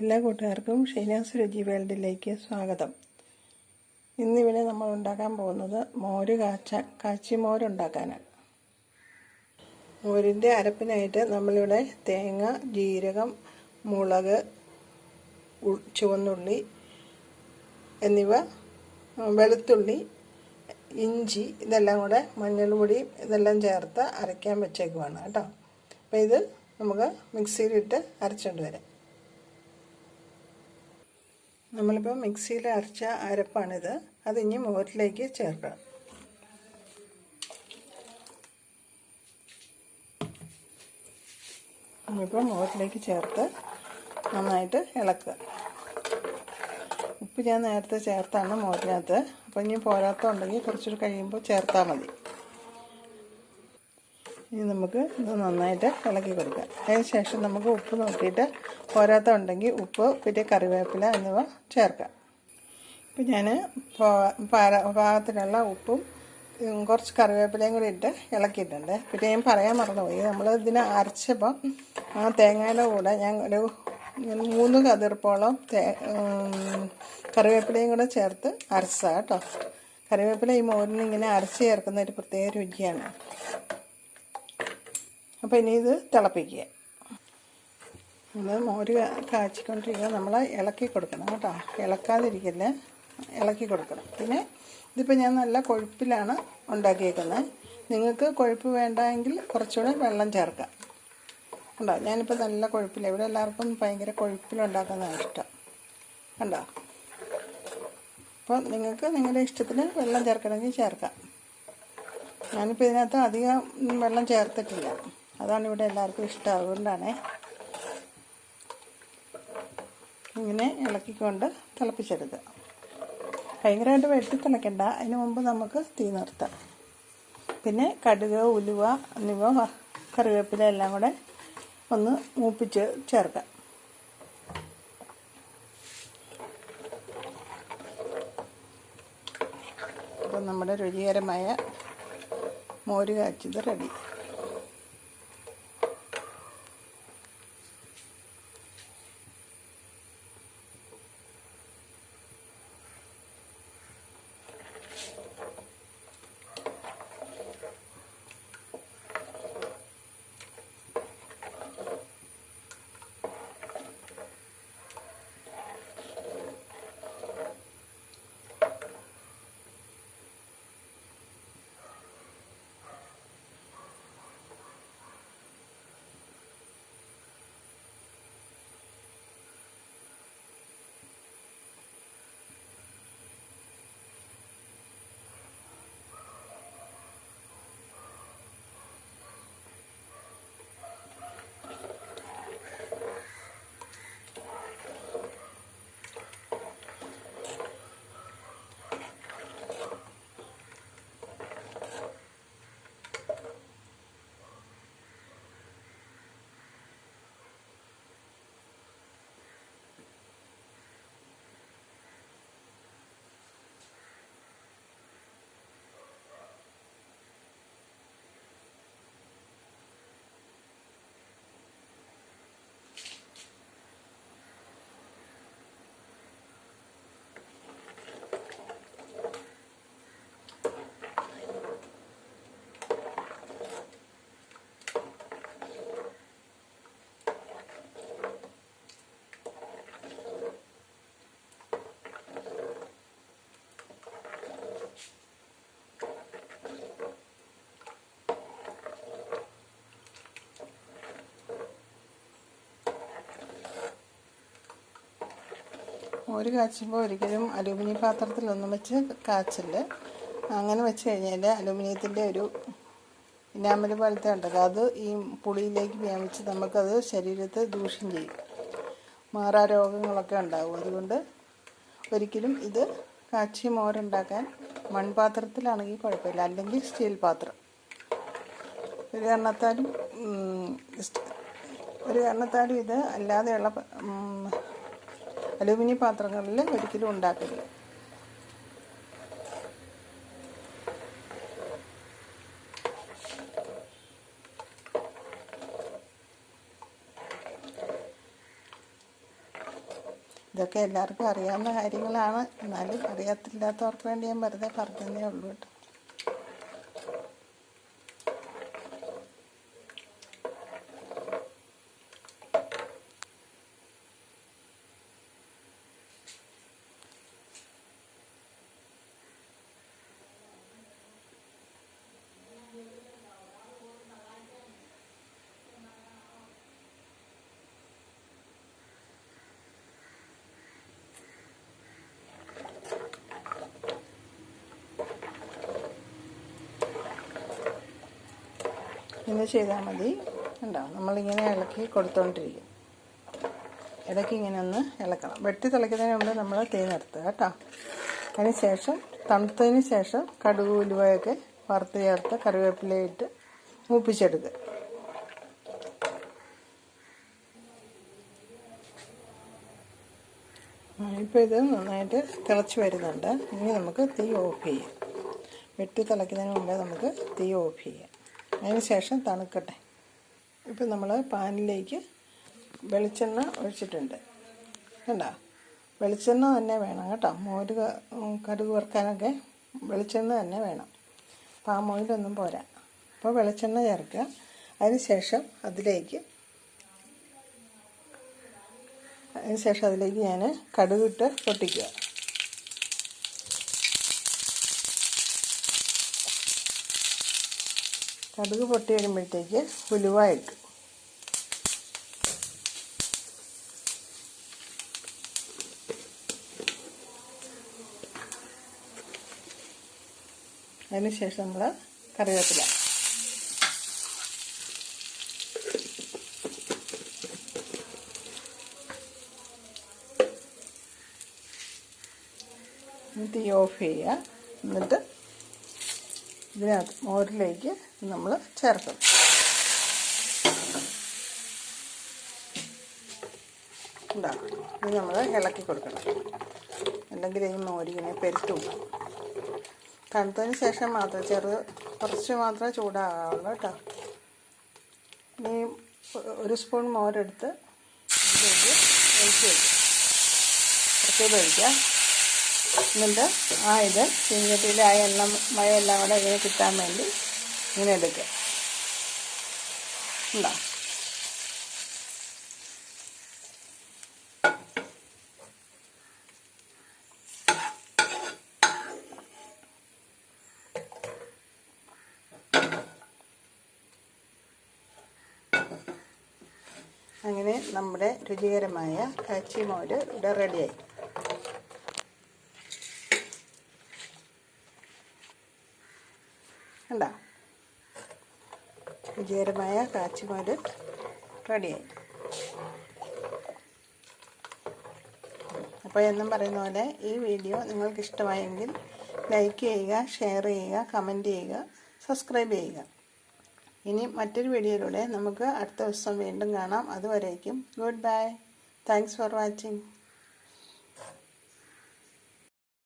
എല്ലാ കൂട്ടുകാർക്കും ഷീനാസ് രുചി വേൾഡിലേക്ക് സ്വാഗതം. ഇന്നിവിടെ നമ്മൾ ഉണ്ടാക്കാൻ പോകുന്നത് മോര് കാച്ച കാച്ചി മോരുണ്ടാക്കാനാണ് മോരിന്റെ അരപ്പിനായിട്ട് നമ്മളിവിടെ തേങ്ങ ജീരകം മുളക് ചുവന്നുള്ളി എന്നിവ വെളുത്തുള്ളി ഇഞ്ചി ഇതെല്ലാം കൂടെ മഞ്ഞൾപ്പൊടി ഇതെല്ലാം ചേർത്ത് അരയ്ക്കാൻ വെച്ചേക്കുവാണ് കേട്ടോ. അപ്പോൾ ഇത് നമുക്ക് മിക്സിയിലിട്ട് അരച്ചുകൊണ്ട് വരാം. നമ്മളിപ്പോൾ മിക്സിയിൽ അരച്ച അരപ്പാണിത്. അത് ഇനി മോരിലേക്ക് ചേർക്കണം. നമ്മളിപ്പോൾ മോരിലേക്ക് ചേർത്ത് നന്നായിട്ട് ഇളക്കുക. ഉപ്പ് ഞാൻ നേരത്തെ ചേർത്താണ് മോരിനകത്ത്. അപ്പോൾ ഇനി പോരാത്തതുണ്ടെങ്കിൽ കുറച്ചുകൂടി കഴിയുമ്പോൾ ചേർത്താൽ മതി. ഇനി നമുക്ക് ഇത് നന്നായിട്ട് ഇളക്കി കൊടുക്കാം. അതിന് ശേഷം നമുക്ക് ഉപ്പ് നോക്കിയിട്ട് പോരാത്ത ഉണ്ടെങ്കിൽ ഉപ്പ് പിന്നെ കറിവേപ്പില എന്നിവ ചേർക്കാം. ഇപ്പം ഞാൻ പാകത്തിനുള്ള ഉപ്പും കുറച്ച് കറിവേപ്പിലയും കൂടി ഇട്ട് ഇളക്കിയിട്ടുണ്ട്. പിന്നെ ഞാൻ പറയാൻ മറന്നുപോയി. നമ്മൾ ഇതിനെ അരച്ചപ്പം ആ തേങ്ങയുടെ കൂടെ ഞാൻ ഒരു മൂന്ന് കതിർപ്പോളം തേ കറിവേപ്പിലയും കൂടെ ചേർത്ത് അരച്ചതാണ് കേട്ടോ. കറിവേപ്പില ഈ മോരിന് ഇങ്ങനെ അരച്ച് ചേർക്കുന്ന ഒരു പ്രത്യേക രുചിയാണ്. അപ്പോൾ ഇനി ഇത് തിളപ്പിക്കുക. ഇത് മോര് കാച്ചിക്കൊണ്ടിരിക്കുക. നമ്മൾ ഇളക്കി കൊടുക്കണം കേട്ടോ. ഇളക്കാതിരിക്കില്ല? ഇളക്കി കൊടുക്കണം. പിന്നെ ഇതിപ്പോൾ ഞാൻ നല്ല കൊഴുപ്പിലാണ് ഉണ്ടാക്കിയേക്കുന്നത്. നിങ്ങൾക്ക് കൊഴുപ്പ് വേണ്ടെങ്കിൽ കുറച്ചുകൂടെ വെള്ളം ചേർക്കാം. കണ്ടോ? ഞാനിപ്പോൾ നല്ല കൊഴുപ്പില്ല ഇവിടെ എല്ലാവർക്കും ഭയങ്കര കൊഴുപ്പിലുണ്ടാക്കുന്നതാണ് ഇഷ്ടം. കണ്ടോ? അപ്പോൾ നിങ്ങൾക്ക് നിങ്ങളുടെ ഇഷ്ടത്തിന് വെള്ളം ചേർക്കണമെങ്കിൽ ചേർക്കാം. ഞാനിപ്പോൾ ഇതിനകത്ത് അധികം വെള്ളം ചേർത്തിട്ടില്ല. അതാണ് ഇവിടെ എല്ലാവർക്കും ഇഷ്ടം ഇങ്ങനെ ഇളക്കിക്കൊണ്ട് തിളപ്പിച്ചെടുക്കുക. ഭയങ്കരമായിട്ട് വെട്ടി തിളയ്ക്കണ്ട അതിന് മുമ്പ് നമുക്ക് തീ നിർത്താം. പിന്നെ കടുക് ഉലുവ എന്നിവ കറിവേപ്പില എല്ലാം കൂടെ ഒന്ന് മൂപ്പിച്ച് ചേർക്കാം. അപ്പം നമ്മുടെ രുചികരമായ മോര് കാച്ചത് റെഡി. മോര് കാച്ചുമ്പോൾ ഒരിക്കലും അലൂമിനിയം പാത്രത്തിലൊന്നും വെച്ച് കാച്ചില്ല. അങ്ങനെ വെച്ച് കഴിഞ്ഞാൽ അലൂമിനിയത്തിന്റെ ഒരു ഇനാമൽ പോലത്തെ ഉണ്ടല്ലോ അത് ഈ പുളിയിലേക്ക് വ്യാപിച്ച് നമുക്കത് ശരീരത്തെ ദൂഷ്യം ചെയ്യും. മാറാ രോഗങ്ങളൊക്കെ ഉണ്ടാവും. അതുകൊണ്ട് ഒരിക്കലും ഇത് കാച്ചി മോരുണ്ടാക്കാൻ മൺപാത്രത്തിലാണെങ്കിൽ കുഴപ്പമില്ല. അല്ലെങ്കിൽ സ്റ്റീൽ പാത്രം. ഒരു കാരണത്താലും ഒരു കാരണത്താലും ഇത് അല്ലാതെയുള്ള അലൂമിനിയം പാത്രങ്ങളിൽ ഒരിക്കലും ഉണ്ടാക്കരുത്. ഇതൊക്കെ എല്ലാവർക്കും അറിയാവുന്ന കാര്യങ്ങളാണ്. എന്നാലും അറിയാത്തില്ലാത്തവർക്ക് വേണ്ടി ഞാൻ വെറുതെ പറഞ്ഞതേ ഉള്ളൂ കേട്ടോ. ഇങ്ങനെ ചെയ്താൽ മതി. ഉണ്ടോ നമ്മളിങ്ങനെ ഇളക്കി കൊടുത്തോണ്ടിരിക്കും. ഇടയ്ക്ക് ഇങ്ങനെ ഒന്ന് ഇളക്കണം. വെട്ടി തിളയ്ക്കുന്നതിന് മുമ്പ് നമ്മൾ തീ നിർത്തുക കേട്ടോ. അതിന് ശേഷം തണുത്തതിന് ശേഷം കടുക് ഉലുവയൊക്കെ വറുത്ത് ചേർത്ത് കറിവേപ്പിലയിട്ട് മൂപ്പിച്ചെടുക്കുക. ഇപ്പോൾ ഇത് നന്നായിട്ട് തിളച്ച് വരുന്നുണ്ട്. ഇനി നമുക്ക് തീ ഓഫ് ചെയ്യാം. വെട്ടി തിളയ്ക്കുന്നതിന് മുമ്പേ നമുക്ക് തീ ഓഫ് ചെയ്യാം. അതിന് ശേഷം തണുക്കട്ടെ. ഇപ്പം നമ്മൾ പാനിലേക്ക് വെളിച്ചെണ്ണ ഒഴിച്ചിട്ടുണ്ട്. കണ്ടോ? വെളിച്ചെണ്ണ തന്നെ വേണം കേട്ടോ. മോര് കടുക് വറുക്കാനൊക്കെ വെളിച്ചെണ്ണ തന്നെ വേണം. പാം ഓയിലൊന്നും പോരാ. അപ്പോൾ വെളിച്ചെണ്ണ ചേർക്കുക. അതിന് ശേഷം അതിലേക്ക് അതിന് ശേഷം അതിലേക്ക് ഞാൻ കടുകിട്ട് പൊട്ടിക്കുക. കടുക് പൊട്ടി വരുമ്പോഴത്തേക്ക് ഉലുവ ഇട്ടു. അതിനുശേഷം നമ്മൾ കറിവേപ്പില. തീ ഓഫ് ചെയ്യുക. എന്നിട്ട് ഇതിനകത്ത് മോരിലേക്ക് നമ്മൾ ചേർക്കും ഉണ്ടാക്കും ഇത് നമ്മൾ ഇളക്കി കൊടുക്കണം. അല്ലെങ്കിൽ ഈ മോരിങ്ങനെ പെരുത്തും. തണുത്തതിന് ശേഷം മാത്രം ചെറു കുറച്ച് മാത്രമേ ചൂടാകാവുള്ളൂ കേട്ടോ. ഇനി ഒരു സ്പൂൺ മോരെടുത്ത് ഇതിലേക്ക് ഒഴിച്ച് വയ്ക്കുക കുറച്ച് ഒഴിക്കുക എന്നിട്ട് ആ ഇത് ചീനച്ചട്ടിയിൽ ആ എണ്ണ മഴയെല്ലാം കൂടെ ഇങ്ങനെ കിട്ടാൻ വേണ്ടി ഇങ്ങനെ എടുക്കുക ഉണ്ടോ? അങ്ങനെ നമ്മുടെ രുചികരമായ കാച്ചിമോര് ഇവിടെ റെഡിയായി കണ്ടോ. വിജയകരമായ കാച്ചിമോര് റെഡിയായി. അപ്പോൾ എന്നും പറയുന്ന പോലെ ഈ വീഡിയോ നിങ്ങൾക്ക് ഇഷ്ടമായെങ്കിൽ ലൈക്ക് ചെയ്യുക ഷെയർ ചെയ്യുക കമന്റ് ചെയ്യുക സബ്സ്ക്രൈബ് ചെയ്യുക. ഇനി മറ്റൊരു വീഡിയോയിലൂടെ നമുക്ക് അടുത്ത ദിവസം വീണ്ടും കാണാം. അതുവരേക്കും good bye. Thanks for watching.